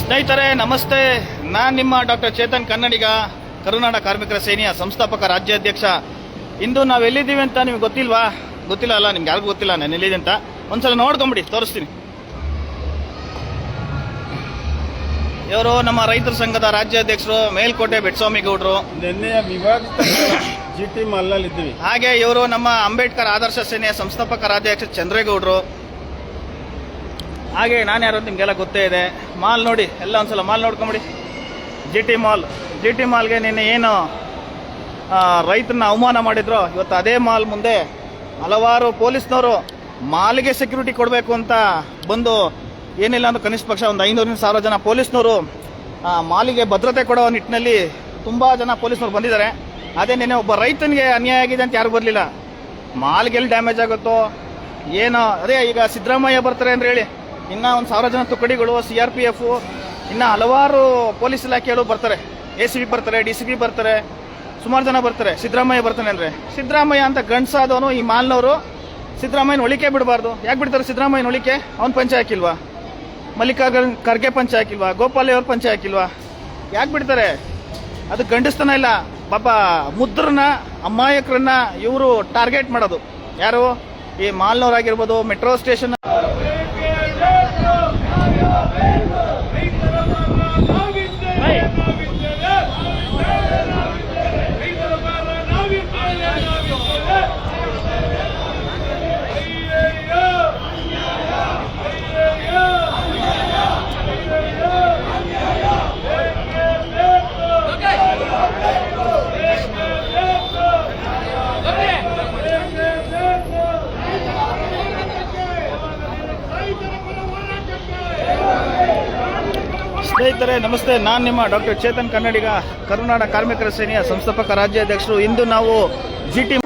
ಸ್ನೇಹಿತರೆ ನಮಸ್ತೆ. ನಾನು ನಿಮ್ಮ ಡಾಕ್ಟರ್ ಚೇತನ್ ಕನ್ನಡಿಗ ಕರುನಾಡ ಕಾರ್ಮಿಕರ ಸೇನೆಯ ಸಂಸ್ಥಾಪಕ ರಾಜ್ಯಾಧ್ಯಕ್ಷ. ಇಂದು ನಾವು ಎಲ್ಲಿದ್ದೀವಿ ಅಂತ ನಿಮ್ಗೆ ಗೊತ್ತಿಲ್ವಾ? ಗೊತ್ತಿಲ್ಲ ಅಲ್ಲ ನಿಮ್ಗೆ ಯಾರಿಗೂ ಗೊತ್ತಿಲ್ಲ ನಾನು ಎಲ್ಲಿದೆ ಅಂತ. ಒಂದ್ಸಲ ನೋಡ್ಕೊಂಬಿಡಿ ತೋರಿಸ್ತೀನಿ. ಇವರು ನಮ್ಮ ರೈತರ ಸಂಘದ ರಾಜ್ಯಾಧ್ಯಕ್ಷರು ಮೇಲ್ಕೋಟೆ ಬೆಟ್ಸ್ವಾಮಿ ಗೌಡ್ರು. ನಿನ್ನೆಯ ವಿವಾದಿತ ಜಿ ಟಿ ಮಾಲ್ನಲ್ಲಿ ಇದ್ದೀವಿ ಹಾಗೆ ಇವರು ನಮ್ಮ ಅಂಬೇಡ್ಕರ್ ಆದರ್ಶ ಸೇನೆಯ ಸಂಸ್ಥಾಪಕ ರಾಜ್ಯಾಧ್ಯಕ್ಷ ಚಂದ್ರೇಗೌಡರು. ಹಾಗೆ ನಾನು ಯಾರು ಅಂತ ನಿಮಗೆಲ್ಲ ಗೊತ್ತೇ ಇದೆ. ಮಾಲ್ ನೋಡಿ, ಎಲ್ಲ ಒಂದ್ಸಲ mall ನೋಡ್ಕೊಂಬಿಡಿ. G T mall G T ಮಾಲ್ಗೆ ನಿನ್ನೆ ಏನು ರೈತನ ಅವಮಾನ ಮಾಡಿದ್ರು, ಇವತ್ತು ಅದೇ ಮಾಲ್ ಮುಂದೆ ಹಲವಾರು ಪೊಲೀಸ್ನವರು ಮಾಲ್ಗೆ ಸೆಕ್ಯೂರಿಟಿ ಕೊಡಬೇಕು ಅಂತ ಬಂದು ಏನಿಲ್ಲ ಅಂದ್ರೆ ಕನಿಷ್ಠ ಪಕ್ಷ ಒಂದು ಐನೂರಿಂದ ಸಾವಿರ ಜನ ಪೊಲೀಸ್ನವರು ಮಾಲಿಗೆ ಭದ್ರತೆ ಕೊಡೋ ನಿಟ್ಟಿನಲ್ಲಿ ತುಂಬ ಜನ ಪೊಲೀಸ್ನವ್ರು ಬಂದಿದ್ದಾರೆ. ಅದೇ ನಿನ್ನೆ ಒಬ್ಬ ರೈತನಿಗೆ ಅನ್ಯಾಯ ಆಗಿದೆ ಅಂತ ಯಾರು ಬರಲಿಲ್ಲ. ಮಾಲ್ಗೆಲ್ಲಿ ಡ್ಯಾಮೇಜ್ ಆಗುತ್ತೋ, ಏನೋ, ಅದೇ ಈಗ ಸಿದ್ದರಾಮಯ್ಯ ಬರ್ತಾರೆ ಅಂದ್ರೆ ಹೇಳಿ. ಇನ್ನ ಒಂದು ಸಾವಿರ ಜನ ತುಕಡಿಗಳು ಸಿ ಆರ್ ಪಿ ಎಫು ಇನ್ನು ಹಲವಾರು ಪೊಲೀಸ್ ಇಲಾಖೆಗಳು ಬರ್ತಾರೆ. ಎ ಸಿ ಬಿ ಬರ್ತಾರೆ ಡಿ ಸಿ ಬಿ ಬರ್ತಾರೆ, ಸುಮಾರು ಜನ ಬರ್ತಾರೆ. ಸಿದ್ದರಾಮಯ್ಯ ಬರ್ತಾನೆ ಅಂದರೆ. ಸಿದ್ದರಾಮಯ್ಯ ಅಂತ ಗಂಡಸಾದವನು ಈ ಮಾಲ್ನವರು. ಸಿದ್ದರಾಮಯ್ಯನ ಒಳಿಕೆ ಬಿಡಬಾರ್ದು. ಯಾಕೆ ಬಿಡ್ತಾರೆ ಸಿದ್ದರಾಮಯ್ಯನ ಒಳಿಕೆ? ಅವ್ನು ಪಂಚ ಹಾಕಿಲ್ವಾ? ಮಲ್ಲಿಕಾರ್ಜುನ್ ಖರ್ಗೆ ಪಂಚ ಹಾಕಿಲ್ವಾ? ಗೋಪಾಲಿ ಅವ್ರ ಪಂಚ ಹಾಕಿಲ್ವಾ? ಯಾಕೆ ಬಿಡ್ತಾರೆ? ಅದು ಗಂಡಸ್ತನ ಇಲ್ಲ. ಪಾಪ ಮುದ್ರನ್ನ ಅಮ್ಮಾಯಕರನ್ನ ಇವರು ಟಾರ್ಗೆಟ್ ಮಾಡೋದು. ಯಾರು? ಈ ಮಾಲ್ನವರಾಗಿರ್ಬೋದು, ಮೆಟ್ರೋ ಸ್ಟೇಷನ್ ಸ್ನೇಹಿತರೆ, ನಮಸ್ತೆ. ನಾನು ನಿಮ್ಮ ಡಾಕ್ಟರ್ ಚೇತನ್ ಕನ್ನಡಿಗ, ಕರುನಾಡ ಕಾರ್ಮಿಕರ ಸೇನೆಯ ಸಂಸ್ಥಾಪಕ, ರಾಜ್ಯಾಧ್ಯಕ್ಷರು. ಇಂದು ನಾವು ಜಿ ಟಿ